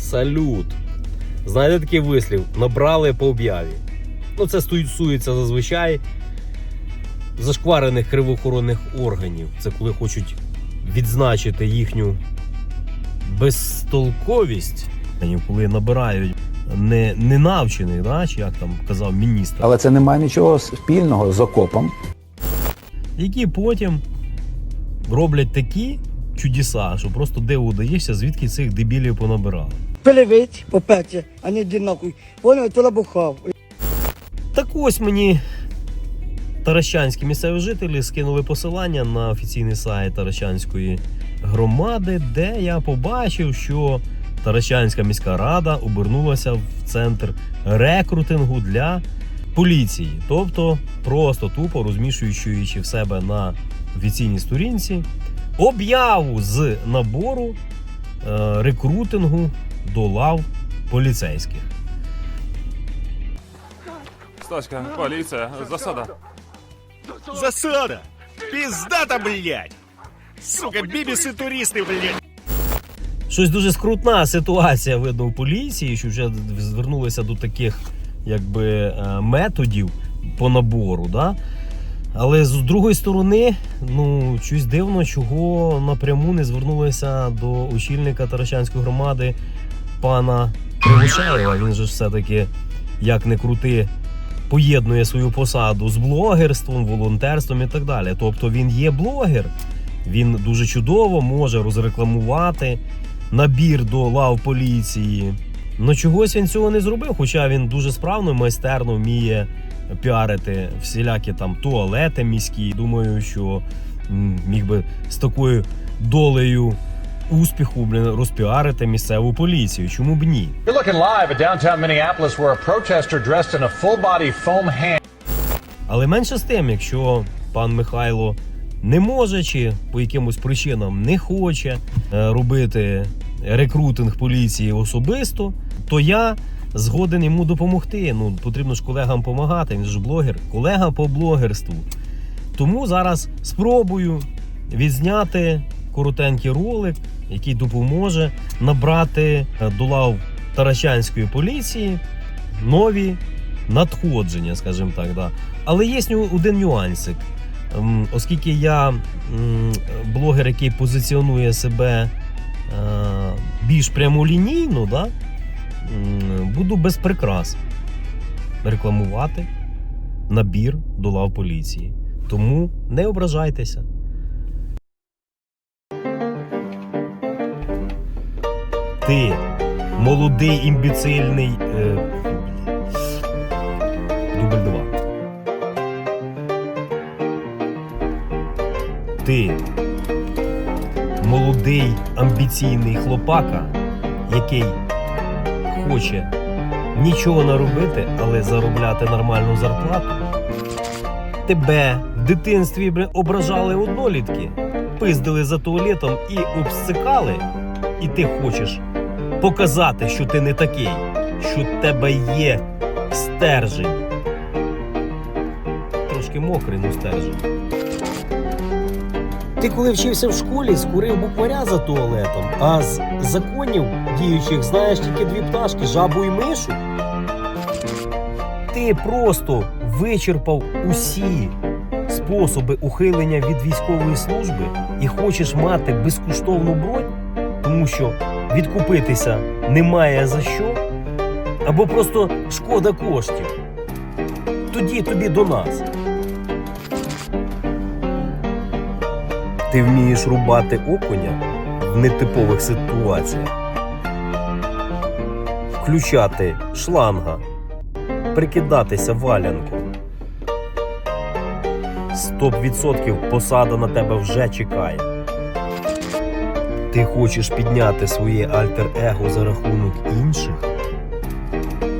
Салют. Знаєте такий вислів? Набрали по об'яві. Ну, це стосується зазвичай зашкварених кривоохоронних органів. Це коли хочуть відзначити їхню безтолковість, коли набирають не, ненавчених, да, чи як там казав міністр, Але це не має нічого спільного з окопом. які потім роблять такі чудеса, що просто диву даєшся, звідки цих дебілів понабирали. Пилевець, по-перше, а не йди нахуй. То лабухав. Так ось мені таращанські місцеві жителі скинули посилання на офіційний сайт Таращанської громади, де я побачив, що Таращанська міська рада обернулася в центр рекрутингу для поліції. Тобто, просто тупо розміщуючи в себе на офіційній сторінці об'яву з набору е, рекрутингу до лав поліцейських. Стаська, поліція, засада. Засада! Пиздата, блядь! Сука, бібіси-туристи, блядь! Щось дуже скрутна ситуація видно у поліції, що вже звернулися до таких якби е, методів по набору. Да? Але з другої сторони, ну щось дивно, чого напряму не звернулися до очільника Таращанської громади пана Кривошеєва. Він же все-таки, як не крути, поєднує свою посаду з блогерством, волонтерством і так далі. Тобто він є блогер, він дуже чудово може розрекламувати набір до лав поліції. Ну чогось він цього не зробив, хоча він дуже справно, і майстерно вміє піарити всілякі там туалети міські. Думаю, що міг би з такою долею успіху блін, розпіарити місцеву поліцію. Чому б ні? You're looking live at downtown Minneapolis where a protester dressed in a full body foam hand Але менше з тим, якщо пан Михайло не може чи по якимось причинам не хоче е, робити рекрутинг поліції особисто, то я згоден йому допомогти. Ну потрібно ж колегам допомагати. Він ж блогер, колега по блогерству. Тому зараз спробую відзняти коротенький ролик, який допоможе набрати е, до лав Таращанської поліції нові надходження, скажімо так. Да. Але є один нюансик. Оскільки я блогер, який позиціонує себе е, більш прямолінійно, да, буду без прикрас рекламувати набір до лав поліції. Тому не ображайтеся. Ти молодий імбіцильний. Е, дубль 2. Ти молодий амбіційний хлопака, який хоче нічого не робити, але заробляти нормальну зарплату. Тебе в дитинстві ображали однолітки, пиздили за туалетом і обсикали, і ти хочеш показати, що ти не такий, що в тебе є стержень. Трошки мокрий, ну стержень. Ти коли вчився в школі, скурив букваря за туалетом, а з законів діючих знаєш тільки дві пташки жабу і мишу. Ти просто вичерпав усі способи ухилення від військової служби і хочеш мати безкоштовну бронь, тому що відкупитися немає за що, або просто шкода коштів. Тоді тобі до нас. Ти вмієш рубати окуня нетипових ситуаціях, включати шланга, прикидатися валянком. 100% посада на тебе вже чекає. Ти хочеш підняти своє альтер-его за рахунок інших,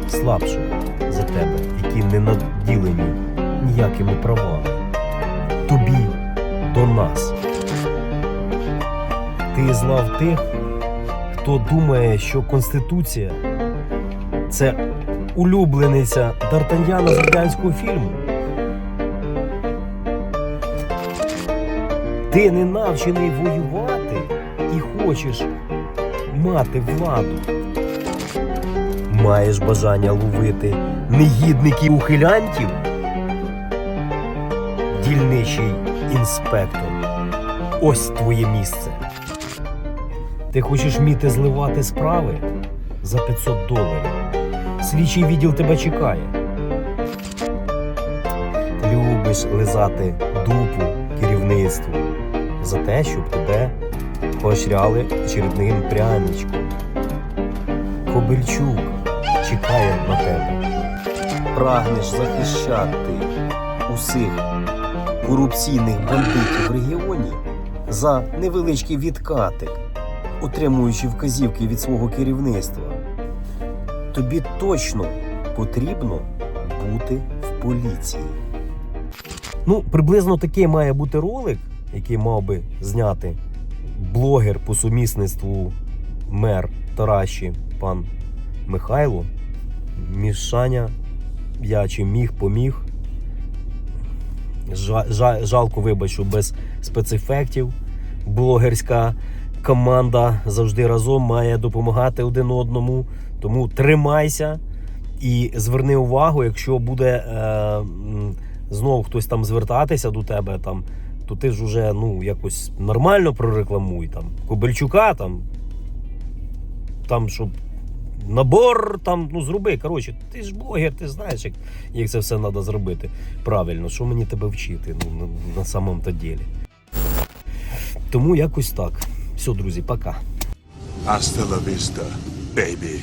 слабших за тебе, які не наділені ніякими правами. Тобі до нас. Ти злав тих, хто думає, що Конституція це улюблениця Д'Артаньяна з радянського фільму. Ти не навчений воювати і хочеш мати владу. маєш бажання ловити негідників ухилянтів? Дільничий інспектор. Ось твоє місце. Ти хочеш вміти зливати справи за 500 доларів. Слідчий відділ тебе чекає. Любиш лизати дупу керівництву за те, щоб тебе поощряли очередним пряничком. Кобильчук чекає на тебе. Прагнеш захищати усіх корупційних бандитів в регіоні за невеличкий відкатик, отримуючи вказівки від свого керівництва. Тобі точно потрібно бути в поліції. Ну, приблизно такий має бути ролик, який мав би зняти блогер по сумісництву мер Тараші, пан Михайло. Мішаня, я чи міг, поміг. Жа- жа- жалко, вибач, що без спецефектів. Блогерська команда завжди разом має допомагати один одному. Тому тримайся і зверни увагу, якщо буде е, знову хтось там звертатися до тебе, там, то ти ж уже ну, якось нормально прорекламуй там. Кобельчука там. Там, щоб набор там, ну зроби. Коротше, ти ж блогер, ти знаєш, як, як це все треба зробити правильно. Що мені тебе вчити ну, на, на самому то ділі. Тому якось так. Все, друзі, пока. Hasta la vista, baby.